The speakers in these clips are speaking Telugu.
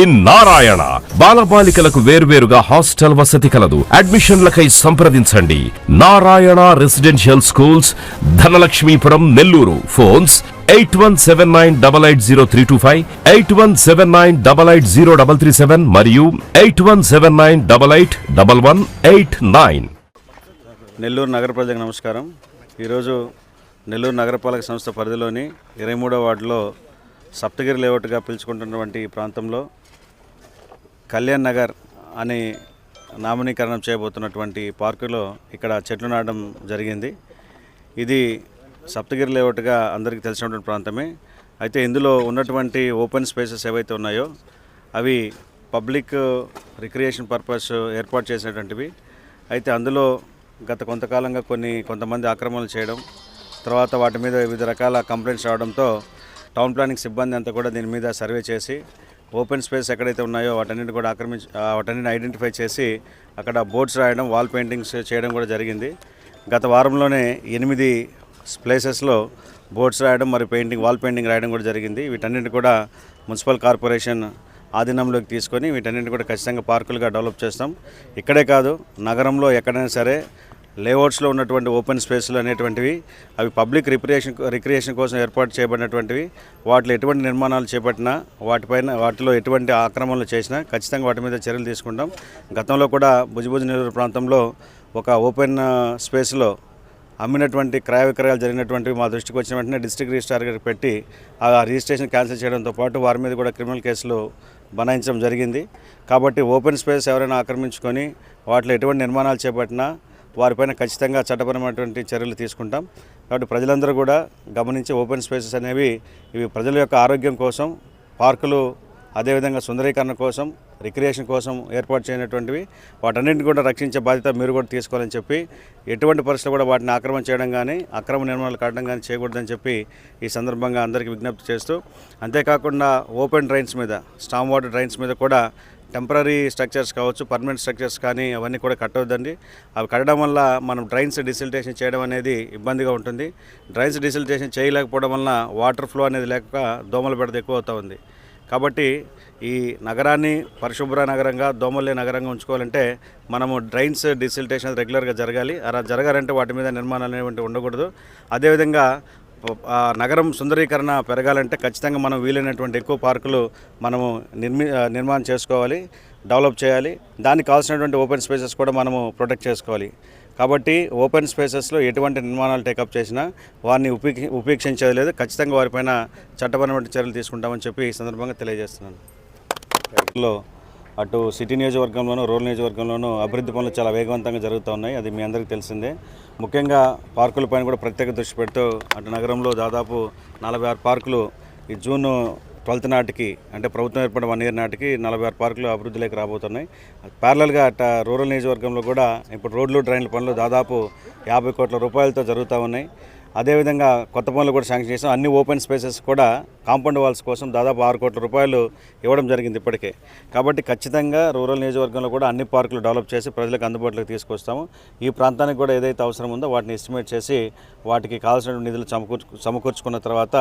నారాయణ. బాలబాలికలకు వేర్వేరుగా హాస్టల్ వసతి కలదు. అడ్మిషన్లకై సంప్రదించండి. Narayana residential schools Dhanalakshmipuram Nellore. Phones eight one seven nine double eight zero three two five eight one seven nine double eight zero double three seven మరియు eight one seven nine double eight double one eight nine. Nellore నగర ప్రజలకు నమస్కారం. ఈరోజు నెల్లూరు నగరపాలక సంస్థ పరిధిలోని ఇరవై మూడో వార్డులో సప్తగిరి లేఅవుట్గా పిలుచుకుంటున్నటువంటి ఈ ప్రాంతంలో కళ్యాణ్ నగర్ అని నామనీకరణం చేయబోతున్నటువంటి పార్కులో ఇక్కడ చెట్లు నాటడం జరిగింది. ఇది సప్తగిరి లేఅవుట్గా అందరికీ తెలిసినటువంటి ప్రాంతమే. అయితే ఇందులో ఉన్నటువంటి ఓపెన్ స్పేసెస్ ఏవైతే ఉన్నాయో అవి పబ్లిక్ రిక్రియేషన్ పర్పస్ ఏర్పాటు చేసినటువంటివి. అయితే అందులో గత కొంతకాలంగా కొన్ని కొంతమంది ఆక్రమణలు చేయడం తర్వాత వాటి మీద వివిధ రకాల కంప్లైంట్స్ రావడంతో టౌన్ ప్లానింగ్ సిబ్బంది అంతా కూడా దీని మీద సర్వే చేసి ఓపెన్ స్పేస్ ఎక్కడైతే ఉన్నాయో వాటన్నిటి కూడా ఆక్రమించి ఆ, వాటన్నిటిని ఐడెంటిఫై చేసి అక్కడ బోర్డ్స్ రాయడం వాల్ పెయింటింగ్స్ చేయడం కూడా జరిగింది. గత వారంలోనే ఎనిమిది ప్లేసెస్లో బోర్డ్స్ రాయడం మరియు పెయింటింగ్ వాల్ పెయింటింగ్ రాయడం కూడా జరిగింది. వీటన్నిటి కూడా మున్సిపల్ కార్పొరేషన్ ఆధీనంలోకి తీసుకొని వీటన్నిటిని కూడా ఖచ్చితంగా పార్కులుగా డెవలప్ చేస్తాం. ఇక్కడే కాదు నగరంలో ఎక్కడైనా సరే లేఅవుట్స్లో ఉన్నటువంటి ఓపెన్ స్పేస్లు అనేటువంటివి అవి పబ్లిక్ రిక్రియేషన్ రిక్రియేషన్ కోసం ఏర్పాటు చేయబడినటువంటివి వాటిలో ఎటువంటి నిర్మాణాలు చేపట్టినా వాటిపైన వాటిలో ఎటువంటి ఆక్రమణలు చేసినా ఖచ్చితంగా వాటి మీద చర్యలు తీసుకుంటాం. గతంలో కూడా భుజభుజ నెల్లూరు ప్రాంతంలో ఒక ఓపెన్ స్పేస్లో అమ్మినటువంటి క్రయ విక్రయాలు జరిగినటువంటివి మా దృష్టికి వచ్చిన వెంటనే డిస్ట్రిక్ట్ రిజిస్ట్రార్ గారికి పెట్టి ఆ రిజిస్ట్రేషన్ క్యాన్సిల్ చేయడంతో పాటు వారి మీద కూడా క్రిమినల్ కేసులు బనాయించడం జరిగింది. కాబట్టి ఓపెన్ స్పేస్ ఎవరైనా ఆక్రమించుకొని వాటిలో ఎటువంటి నిర్మాణాలు చేపట్టినా వారిపైన ఖచ్చితంగా చట్టపరమైనటువంటి చర్యలు తీసుకుంటాం. కాబట్టి ప్రజలందరూ కూడా గమనించి ఓపెన్ స్పేసెస్ అనేవి ఇవి ప్రజల యొక్క ఆరోగ్యం కోసం పార్కులు అదేవిధంగా సుందరీకరణ కోసం రిక్రియేషన్ కోసం ఏర్పాటు చేయనటువంటివి వాటన్నింటిని కూడా రక్షించే బాధ్యత మీరు కూడా తీసుకోవాలని చెప్పి ఎటువంటి పరిస్థితులు కూడా వాటిని ఆక్రమణ చేయడం కానీ అక్రమ నిర్మాణాలు కట్టడం కానీ చేయకూడదని చెప్పి ఈ సందర్భంగా అందరికీ విజ్ఞప్తి చేస్తూ అంతేకాకుండా ఓపెన్ డ్రైన్స్ మీద స్టామ్ వాటర్ డ్రైన్స్ మీద కూడా టెంపరీ స్ట్రక్చర్స్ కావచ్చు పర్మనెంట్ స్ట్రక్చర్స్ కానీ అవన్నీ కూడా కట్టవద్దండి అవి కట్టడం వల్ల మనం డ్రైన్స్ డిసిల్టేషన్ చేయడం అనేది ఇబ్బందిగా ఉంటుంది. డ్రైన్స్ డిసిల్టేషన్ చేయలేకపోవడం వల్ల వాటర్ ఫ్లో అనేది లేక దోమల బెడద ఎక్కువ అవుతూ ఉంది. కాబట్టి ఈ నగరాన్ని పరిశుభ్ర నగరంగా దోమలే నగరంగా ఉంచుకోవాలంటే మనము డ్రైన్స్ డిసిల్టేషన్ రెగ్యులర్గా జరగాలి. అలా జరగాలంటే వాటి మీద నిర్మాణాలు అనేవి ఉండకూడదు. అదేవిధంగా నగరం సుందరీకరణ పెరగాలంటే ఖచ్చితంగా మనం వీలైనటువంటి ఎక్కువ పార్కులు మనము నిర్మి నిర్మాణం చేసుకోవాలి డెవలప్ చేయాలి. దానికి కావాల్సినటువంటి ఓపెన్ స్పేసెస్ కూడా మనము ప్రొటెక్ట్ చేసుకోవాలి. కాబట్టి ఓపెన్ స్పేసెస్లో ఎటువంటి నిర్మాణాలు టేకప్ చేసినా వారిని ఉపేక్షి ఉపేక్షించేది లేదు. ఖచ్చితంగా వారిపైన చట్టపరమైన చర్యలు తీసుకుంటామని చెప్పి ఈ సందర్భంగా తెలియజేస్తున్నాను. లో అటు సిటీ నియోజకవర్గంలోనూ రూరల్ నియోజకవర్గంలోనూ అభివృద్ధి పనులు చాలా వేగవంతంగా జరుగుతూ ఉన్నాయి. అది మీ అందరికీ తెలిసిందే. ముఖ్యంగా పార్కుల పైన కూడా ప్రత్యేక దృష్టి పెడుతూ అటు నగరంలో దాదాపు నలభై ఆరు పార్కులు ఈ జూన్ ట్వెల్త్ నాటికి అంటే ప్రభుత్వం ఏర్పడిన వన్ ఇయర్ నాటికి నలభై ఆరు పార్కులు అభివృద్ధిలోకి రాబోతున్నాయి. ప్యారలల్గా అట్ట రూరల్ నియోజకవర్గంలో కూడా ఇప్పుడు రోడ్లు డ్రైన్ల పనులు దాదాపు యాభై కోట్ల రూపాయలతో జరుగుతూ ఉన్నాయి. అదేవిధంగా కొత్త పనులు కూడా శాంక్షన్ చేసాం. అన్ని ఓపెన్ స్పేసెస్ కూడా కాంపౌండ్ వాల్స్ కోసం దాదాపు ఆరు కోట్ల రూపాయలు ఇవ్వడం జరిగింది ఇప్పటికే. కాబట్టి ఖచ్చితంగా రూరల్ నియోజకవర్గంలో కూడా అన్ని పార్కులు డెవలప్ చేసి ప్రజలకు అందుబాటులోకి తీసుకొస్తాము. ఈ ప్రాంతానికి కూడా ఏదైతే అవసరం ఉందో వాటిని ఎస్టిమేట్ చేసి వాటికి కావాల్సిన నిధులు సమకూర్చు సమకూర్చుకున్న తర్వాత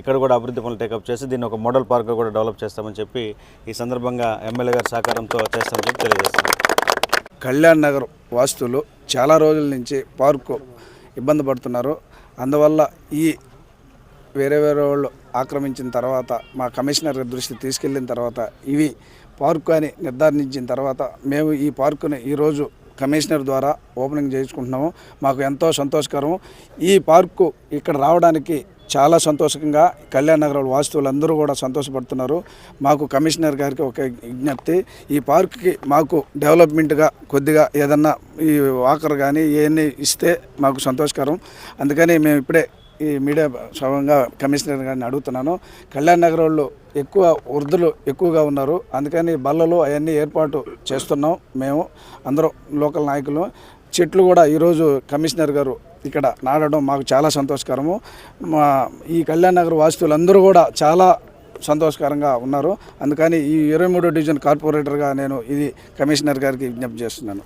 ఇక్కడ కూడా అభివృద్ధి పనులు టేకప్ చేసి దీన్ని ఒక మోడల్ పార్క్గా కూడా డెవలప్ చేస్తామని చెప్పి ఈ సందర్భంగా ఎమ్మెల్యే గారి సహకారంతో చేస్తామని చెప్పి తెలియజేస్తాం కళ్యాణ్ నగర్ వాస్తులు చాలా రోజుల నుంచి పార్కు ఇబ్బంది పడుతున్నారు. అందువల్ల ఈ వేరే వేరే వాళ్ళు ఆక్రమించిన తర్వాత మా కమిషనర్ దృష్టి తీసుకెళ్ళిన తర్వాత ఇవి పార్కు అని నిర్ధారించిన తర్వాత మేము ఈ పార్కుని ఈరోజు కమిషనర్ ద్వారా ఓపెనింగ్ చేయించుకుంటున్నాము. మాకు ఎంతో సంతోషకరం. ఈ పార్కు ఇక్కడ రావడానికి చాలా సంతోషంగా కళ్యాణ్ నగర్ వాస్తువులందరూ కూడా సంతోషపడుతున్నారు. మాకు కమిషనర్ గారికి ఒక విజ్ఞప్తి ఈ పార్క్కి మాకు డెవలప్మెంట్గా కొద్దిగా ఏదన్నా ఈ వాకర్ కానీ ఇవన్నీ ఇస్తే మాకు సంతోషకరం. అందుకని మేము ఇప్పుడే ఈ మీడియా సభంగా కమిషనర్ గారిని అడుగుతున్నాను. కళ్యాణ్ నగర్ వాళ్ళు ఎక్కువ వృద్ధులు ఎక్కువగా ఉన్నారు. అందుకని బల్లలు అవన్నీ ఏర్పాటు చేస్తున్నాం మేము అందరం లోకల్ నాయకులు. చెట్లు కూడా ఈరోజు కమిషనర్ గారు ఇక్కడ నాడడం మాకు చాలా సంతోషకరము. మా ఈ కళ్యాణ్ నగర్ వాసులందరూ కూడా చాలా సంతోషకరంగా ఉన్నారు. అందుకని ఈ ఇరవై మూడో డివిజన్ కార్పొరేటర్గా నేను ఇది కమిషనర్ గారికి విజ్ఞప్తి చేస్తున్నాను.